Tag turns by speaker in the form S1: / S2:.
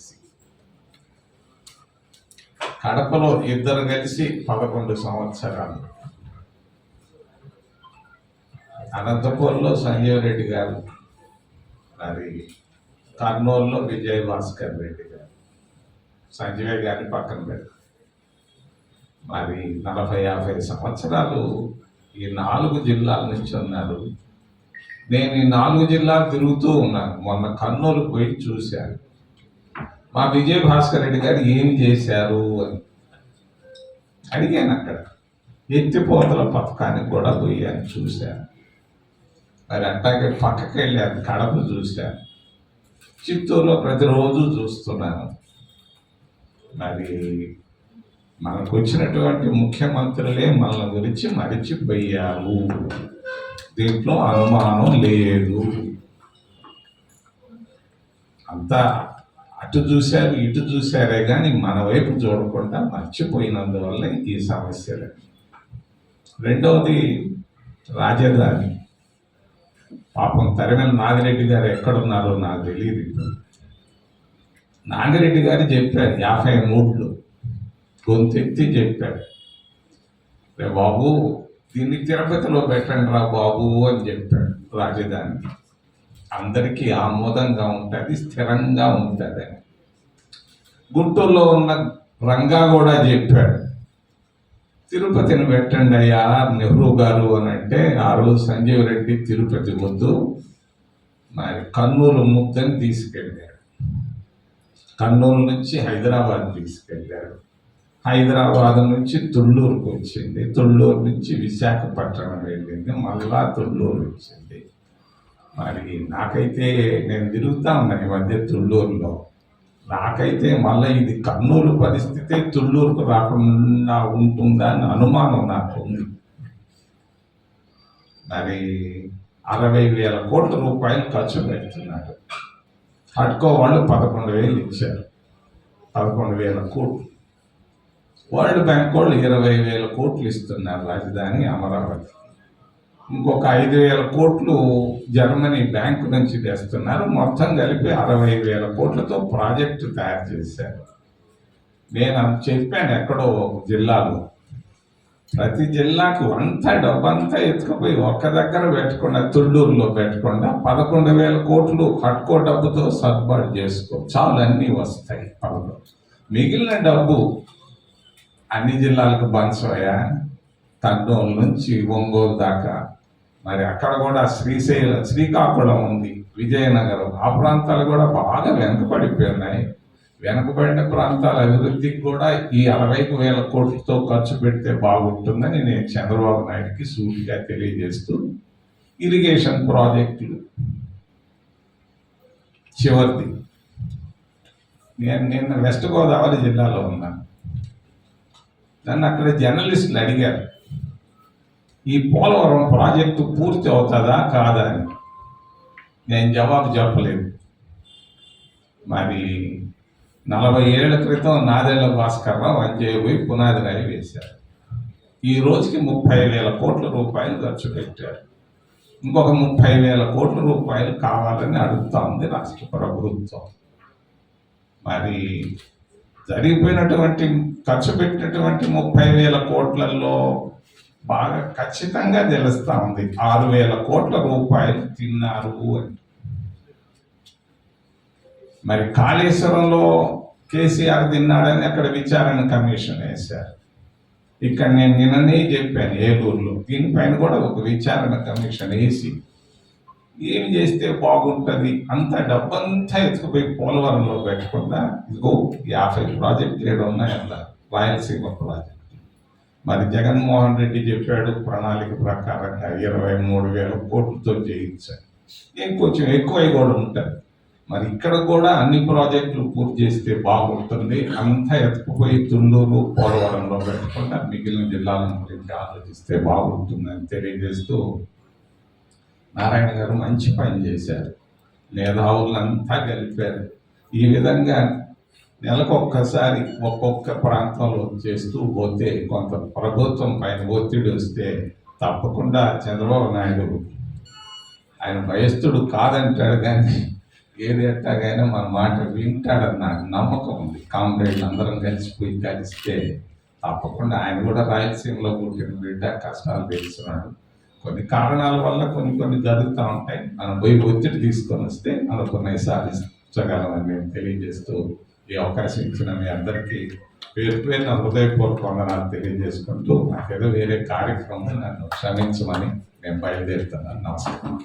S1: కలిసి. కడపలో ఇద్దరు కలిసి పదకొండు సంవత్సరాలు. అనంతపూర్లో సంజీవ్ రెడ్డి గారు మరి కర్నూలులో విజయ్ భాస్కర్ రెడ్డి గారు సంజయ్ గారిని పక్కన పెట్టారు మరి నలభై యాభై సంవత్సరాలు ఈ నాలుగు జిల్లాల నుంచి ఉన్నారు. నేను ఈ నాలుగు జిల్లాలు తిరుగుతూ ఉన్నాను. మొన్న కర్నూలు పోయి చూశాను. మా విజయ భాస్కర్ రెడ్డి గారు ఏం చేశారు అని అడిగాను అక్కడ. ఎత్తిపోతల పథకానికి కూడా పోయాను చూశాను. మరి అట్లాగే పక్కకి వెళ్ళాను కడప చూశాను. చిత్తూరులో ప్రతిరోజు చూస్తున్నాను. మరి మనకు వచ్చినటువంటి ముఖ్యమంత్రులే మన గురించి మరిచిపోయారు. దీంట్లో అనుమానం లేదు. అంతా అటు చూశారు ఇటు చూశారే కానీ మన వైపు చూడకుండా మర్చిపోయినందువల్ల ఈ సమస్యలు. రెండవది రాజధాని. పాపం తరిమల నాగిరెడ్డి గారు ఎక్కడున్నారో నాకు తెలియదు ఇప్పుడు. నాగిరెడ్డి గారు చెప్పారు యాభై మూడులో గొంతెత్తి చెప్పాడు రే బాబు దీన్ని తిరుపతిలో పెట్టండి రా బాబు అని చెప్పాడు రాజధాని. అందరికీ ఆమోదంగా ఉంటుంది స్థిరంగా ఉంటుంది. గుంటూరులో ఉన్న రంగా కూడా చెప్పాడు తిరుపతిని పెట్టండి అయ్యా నెహ్రూ గారు అని అంటే ఆ రోజు సంజీవ్ రెడ్డి తిరుపతి ముద్దు మరి కర్నూలు ముద్దని తీసుకెళ్ళాడు కర్నూలు నుంచి హైదరాబాద్ తీసుకెళ్ళాడు హైదరాబాద్ నుంచి తుళ్ళూరుకు వచ్చింది తుళ్ళూరు నుంచి విశాఖపట్నం వెళ్ళింది మళ్ళా తుళ్ళూరు వచ్చింది. మరి నాకైతే నేను తిరుగుతా ఉన్నాను ఈ మధ్య తుళ్ళూరులో. నాకైతే మళ్ళీ ఇది కర్నూలు పరిస్థితే తుళ్ళూరుకు రాకుండా ఉంటుందా అని అనుమానం నాకు ఉంది మరి అరవై వేల కోట్ల రూపాయలు ఖర్చు పెడుతున్నారు హడ్కో వాళ్ళు పదకొండు వేలు ఇచ్చారు. పదకొండు వేల కోట్లు. వరల్డ్ బ్యాంక్ వాళ్ళు ఇరవై వేల కోట్లు ఇస్తున్నారు రాజధాని అమరావతి. ఇంకొక ఐదు వేల కోట్లు జర్మనీ బ్యాంకు నుంచి తెస్తున్నారు. మొత్తం కలిపి అరవై వేల కోట్లతో ప్రాజెక్టు తయారు చేశారు. నేను చెప్పాను ఎక్కడో ఒక జిల్లాలో. ప్రతి జిల్లాకు అంతా డబ్బంతా ఎత్తుకుపోయి ఒక్క దగ్గర పెట్టకుండా తుళ్ళూరులో పెట్టకుండా పదకొండు వేల కోట్లు హట్కో డబ్బుతో సర్దుబాటు చేసుకో. చాలు అన్నీ వస్తాయి పదకొండు. మిగిలిన డబ్బు అన్ని జిల్లాలకు బంచవయా కర్నూలు నుంచి ఒంగోలు దాకా మరి అక్కడ కూడా శ్రీశైలం శ్రీకాకుళం ఉంది విజయనగరం. ఆ ప్రాంతాలు కూడా బాగా వెనుకబడిపోయినాయి. వెనుకబడిన ప్రాంతాల అభివృద్ధికి కూడా ఈ అరవైకు వేల కోట్లతో ఖర్చు పెడితే బాగుంటుందని నేను చంద్రబాబు నాయుడికి సూటిగా తెలియజేస్తూ ఇరిగేషన్ ప్రాజెక్టులు చివరిది. నేను నిన్న వెస్ట్ గోదావరి జిల్లాలో ఉన్నాను. నన్ను అక్కడ జర్నలిస్టులు అడిగారు. ఈ పోలవరం ప్రాజెక్టు పూర్తి అవుతుందా కాదా అని నేను జవాబు చెప్పలేదు. మరి నలభై ఏళ్ళ క్రితం నాదేళ్ళ భాస్కర్రావు అంజయ్య పోయి పునాది రాయి వేశారు. ఈ రోజుకి ముప్పై వేల కోట్ల రూపాయలు ఖర్చు పెట్టారు. ఇంకొక ముప్పై వేల కోట్ల రూపాయలు కావాలని అడుగుతా ఉంది రాష్ట్ర ప్రభుత్వం. మరి జరిగిపోయినటువంటి ఖర్చు పెట్టినటువంటి ముప్పై వేల కోట్లలో బాగా ఖచ్చితంగా తెలుస్తా ఉంది. ఆరు వేల కోట్ల రూపాయలు తిన్నారు అని. మరి కాళేశ్వరంలో కేసీఆర్ తిన్నాడని అక్కడ విచారణ కమిషన్ వేశారు. ఇక్కడ నేను నిన్ననే చెప్పాను ఏలూరులో. దీనిపైన కూడా ఒక విచారణ కమిషన్ వేసి ఏం చేస్తే బాగుంటుంది? అంత డబ్బంతా ఎత్తుకుపోయి పోలవరంలో పెట్టకుండా ఇదిగో యాభై ప్రాజెక్టులు ఏడు ఉన్నాయి రాయలసీమ ప్రాజెక్ట్. మరి జగన్మోహన్ రెడ్డి చెప్పాడు ప్రణాళిక ప్రకారంగా ఇరవై మూడు వేల కోట్లతో చేయించాలి. ఇంకొంచెం ఎక్కువ కూడా ఉంటుంది. మరి ఇక్కడ కూడా అన్ని ప్రాజెక్టులు పూర్తి చేస్తే బాగుంటుంది. అంతా ఎత్తుకుపోయి తుండూరు పోలవరంలో పెట్టకుండా మిగిలిన జిల్లాల గురించి ఆలోచిస్తే బాగుంటుందని తెలియజేస్తూ నారాయణ గారు మంచి పని చేశారు. మేధావులంతా కలిపారు ఈ విధంగా నెలకొక్కసారి ఒక్కొక్క ప్రాంతంలో చేస్తూ పోతే కొంత ప్రభుత్వం పైన ఒత్తిడి వస్తే తప్పకుండా చంద్రబాబు నాయుడు ఆయన భయస్థుడు కాదంటాడు కానీ ఏది ఎట్టాగైనా మన మాట వింటాడని నాకు నమ్మకం ఉంది. కామ్రేడ్లు అందరం కలిసిపోయి కలిస్తే తప్పకుండా ఆయన కూడా రాయలసీమలో పుట్టిన బిడ్డ కష్టాలు తెలుస్తున్నాడు కొన్ని కారణాల వల్ల కొన్ని కొన్ని జరుగుతూ ఉంటాయి. మనం పోయి ఒత్తిడి తీసుకొని వస్తే అనుకున్నవి సాధించగలమని నేను తెలియజేస్తూ ఈ అవకాశం ఇచ్చిన మీ అందరికీ పేరు పేరున హృదయపూర్వక వందనాలు తెలియజేసుకుంటూ నాకేదో వేరే కార్యక్రమం నన్ను క్షమించమని నేను బయలుదేరుతున్నాను. నమస్కారం.